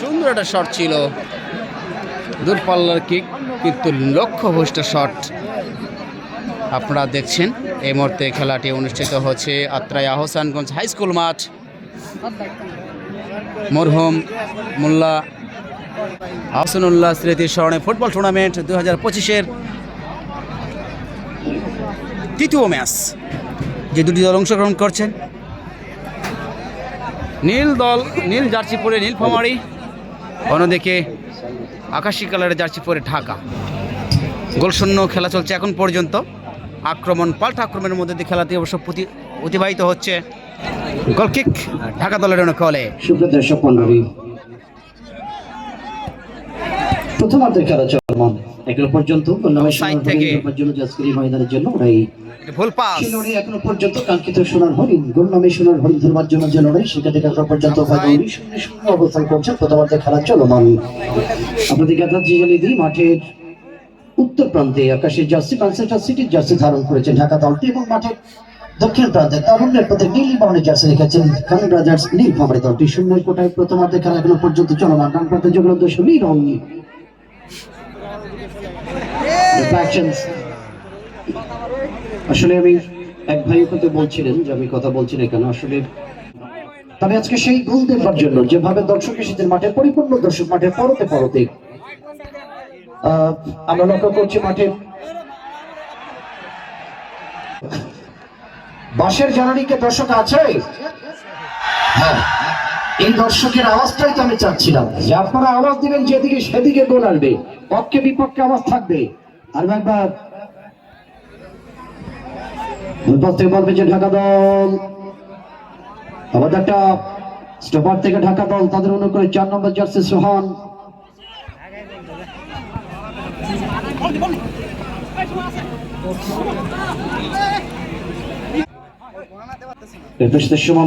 সুন্দর একটা শট ছিল। দূরপাল্লার কিক কিন্তু লক্ষ্য লক্ষ্যভ্রষ্ট শট আপনারা দেখছেন, এই মুহূর্তে খেলাটি অনুষ্ঠিত হচ্ছে আত্রাই আহসানগঞ্জ হাই স্কুল মাঠ। মরহুম, মোল্লা আহসানুল্লাহ স্মৃতির স্মরণে ফুটবল টুর্নামেন্ট দু হাজার পঁচিশের তৃতীয় ম্যাচ। যে দুটি দল অংশগ্রহণ করছেন, নীল দল, নীল জার্সি পরে নীল ফামারি, অন্যদিকে আকাশি কালারের জার্সি পরে ঢাকা। গোলশূন্য খেলা চলছে এখন পর্যন্ত। আক্রমণ, পাল্টা আক্রমণের মধ্যে দিয়ে খেলাতে অবশ্য প্রতি অতিবাহিত হচ্ছে। গোলকিক ঢাকা দলের অনুকলে। সুপ্রিয় প্রথমার্ধের খেলা চলমান। এখনও পর্যন্ত নামে Offside থেকে। জন্য জাসকিরি ময়দানের জন্য ওরাই এটা ভুল পাস লড়াই এখনও পর্যন্ত কাঙ্ক্ষিত সোনার হরিণ গোল নামে সোনার হরিণ ধরবার জন্য যে লড়াই সেটা থেকে এখনও পর্যন্ত শূন্য শূন্য অবস্থান করছে প্রথমার্ধের খেলা চলমান। আপনাদের কথা জানিয়ে দিই মাঠের উত্তর প্রান্তে আকাশে জার্সি ম্যানচেস্টার সিটির জার্সি ধারণ করেছে ঢাকা দলটি এবং মাঠের দক্ষিণ প্রান্তে তারুণ্যের প্রতি নীল বর্ণের জার্সি রেখেছেন খান ব্রাজার্স নীল ফামারি দলটি। শূন্য কোটায় প্রথমার্ধে খেলা এখনও পর্যন্ত চলমান। ডান প্রান্তে যোগলব্ধ সমীর অঙ্গি। Deflections। আসলে আমি এক ভাই কথা বলছিলেন যে আমি কথা বলছি না কেন, আসলে তবে আজকে সেই গোল দেবার জন্য যেভাবে দর্শক এসেছেন মাঠে, পরিপূর্ণ দর্শক মাঠে, পরতে পরতে আমরা লক্ষ্য করছি মাঠে। বাসের জানানিকে দর্শক আছে? হ্যাঁ এই দর্শকের আওয়াজটাই তো আমি চাচ্ছিলাম যে আপনারা আওয়াজ দিবেন যেদিকে সেদিকে গোল পক্ষে বিপক্ষে আওয়াজ থাকবে। আর একবার। থেকে ঢাকা দল। আবার একটা ঢাকা দল, তাদের চার নম্বর জার্সি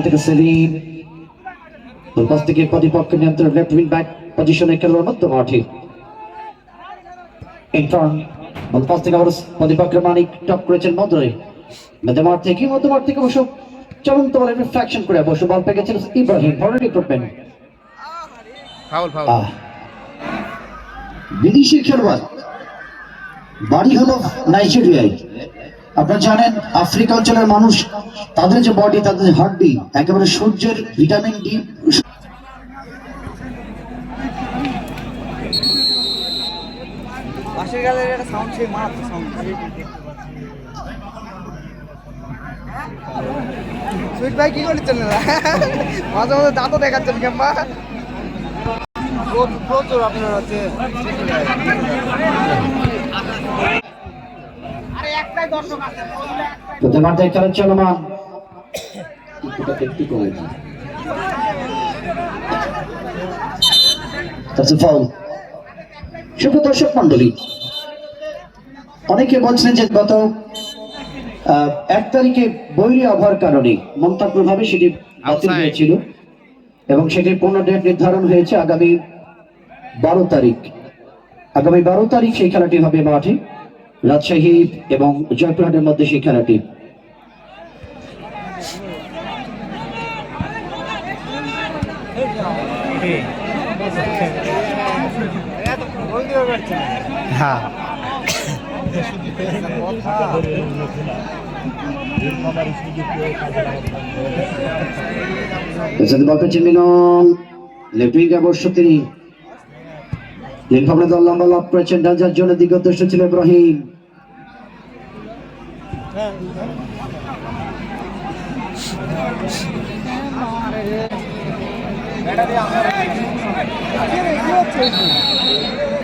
থেকে সেলিম। থেকে প্রতিপক্ষ নিয়ন্ত্রণ লেফট উইং ব্যাক পজিশনে খেলোয়াড় মাঠে বলপাস থেকে আবার প্রতিপক্ষের মানিক টপ করেছেন মধ্যে মধ্যমাঠ থেকে মধ্যমাঠ থেকে অবশ্য চলন্ত বলে করে অবশ্য বল ইব্রাহিম। আহ। বিদেশি খেলোয়াড় বাড়ি হলো নাইজেরিয়ায়। আপনারা জানেন আফ্রিকা অঞ্চলের মানুষ তাদের যে বডি তাদের হাড্ডি একেবারে সূর্যের ভিটামিন ডি পাশের গ্যালারির একটা সাউন্ড সেই মারাত্মক সাউন্ড সুইট ভাই কি করছেন? মাঝে মাঝে দাঁতও দেখাচ্ছেন কেমবা প্রচুর আপনার হচ্ছে প্রথমার্ধের খেলা চলমান একটু শুভ দর্শক মন্ডলী অনেকে বলছেন যে গত আহ, এক তারিখে বৈরী আবহাওয়ার কারণে মমতা প্রভাবে সেটি বাতিল হয়েছিল এবং সেটির পূর্ণ ডেট নির্ধারণ হয়েছে আগামী বারো তারিখ। আগামী বারো তারিখ সেই খেলাটি হবে মাঠে রাজশাহী এবং জয়পুরহাটের মধ্যে সেই খেলাটি। হ্যাঁ তিনি নীলফামনে দল লম্বা লাভ করেছেন ডান জন্য দিগদর্শ ছিল ইব্রাহিম happening? এই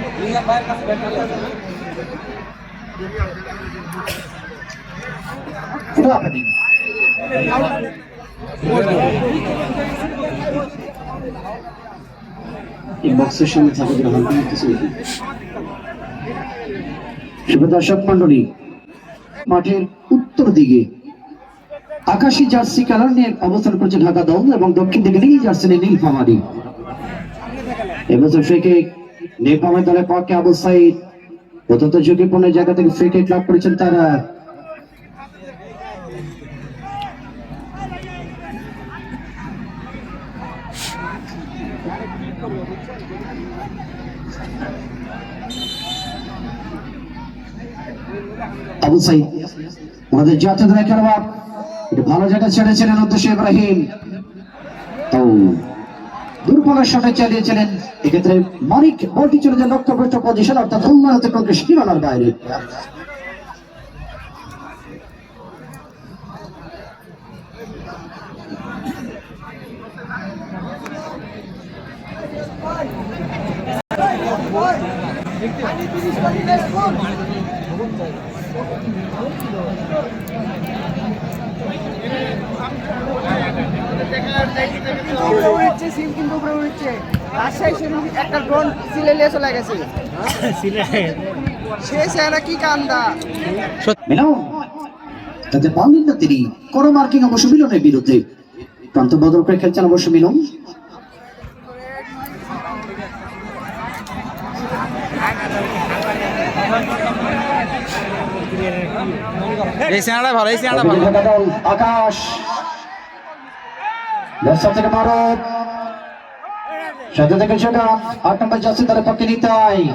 বক্সের সঙ্গে থাকে নেই। শুভ দর্শক মন্ডলী মাঠের উত্তর দিকে আকাশী জার্সি কালার নিয়ে অবস্থান করছে ঢাকা দল এবং দক্ষিণ দিকে নীল জার্সি নীল ফামারি এবছর ফেকে নীলফামারি দলের পক্ষে আবু সাইদ অত্যন্ত ঝুঁকিপূর্ণ জায়গা থেকে ফ্রি কিক লাভ করেছেন তারা। আবু সাইদ ওনাদের জাতীয় দলের খেলোয়াড়। ভালো জায়গা ছেড়েছিলেন উদ্দেশ্য ইব্রাহিম। দুর্বলের শটে চালিয়েছিলেন এক্ষেত্রে মানিক বলটি চলে যায় লক্ষ্যভ্রষ্ট পজিশন অর্থাৎ উন্নয়ন থেকে সীমানার বাইরে। উপরে উড়ছে সিম কিন্তু উপরে উড়ছে রাজশাহী সেরকম একটা ড্রোন সিলে নিয়ে চলে গেছে সে সেরা কি কান্দা তাতে পারলেন না তিনি মার্কিং অবশ্য মিলনের বিরুদ্ধে প্রান্ত বদল করে খেলছেন অবশ্য মিলন এই সেনাটা ভালো। এই সেনাটা ভালো। আকাশ। ব্যবসা থেকে ভারত। সাথে থেকে সেটা আট নম্বর যাচ্ছে তার পক্ষে নিতাই।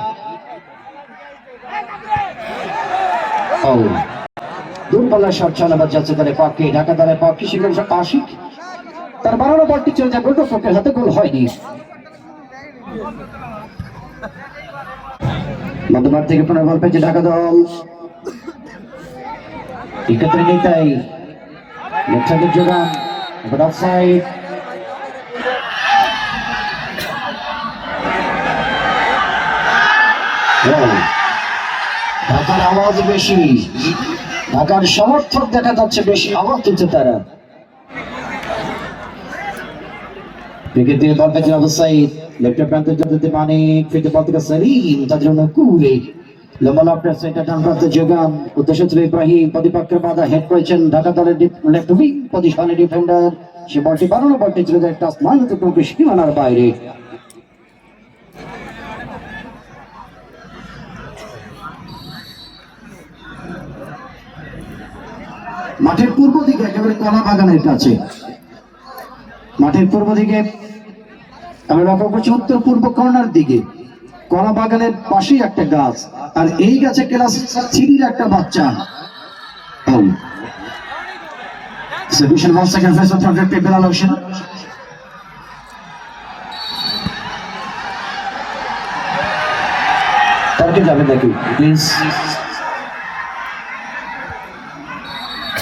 ও। দূরপাল্লার শট ছয় নম্বর যাচ্ছে তার পক্ষে, ঢাকা দলের পক্ষে সেখানে আশিক। তার বারো বলটি চলে যায় হাতে, গোল হয়নি। মধ্যমাঠ থেকে পুনর্বল বল পেয়েছে ঢাকা দল। এক্ষেত্রে নিতাই। লেফট যোগান, এবার অফসাইড ঢাকার আওয়াজ বেশি ঢাকার সমর্থক দেখা যাচ্ছে বেশি আওয়াজ তুলছে তারা। বাইরে। মাঠের পূর্ব দিকে একেবারে কলা বাগানের কাছে মাঠের পূর্ব দিকে আমি লক্ষ্য করছি উত্তর পূর্ব কর্নার দিকে। কলা বাগানের পাশেই একটা গাছ, আর এই গাছে ক্লাস থ্রির একটা বাচ্চা। Ocean. তর্কে যাবেন নাকি? প্লিজ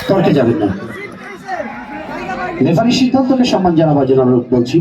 তর্কে যাবেন না। রেফারি সিদ্ধান্তকে সম্মান জানাবার জন্য অনুরোধ বলছি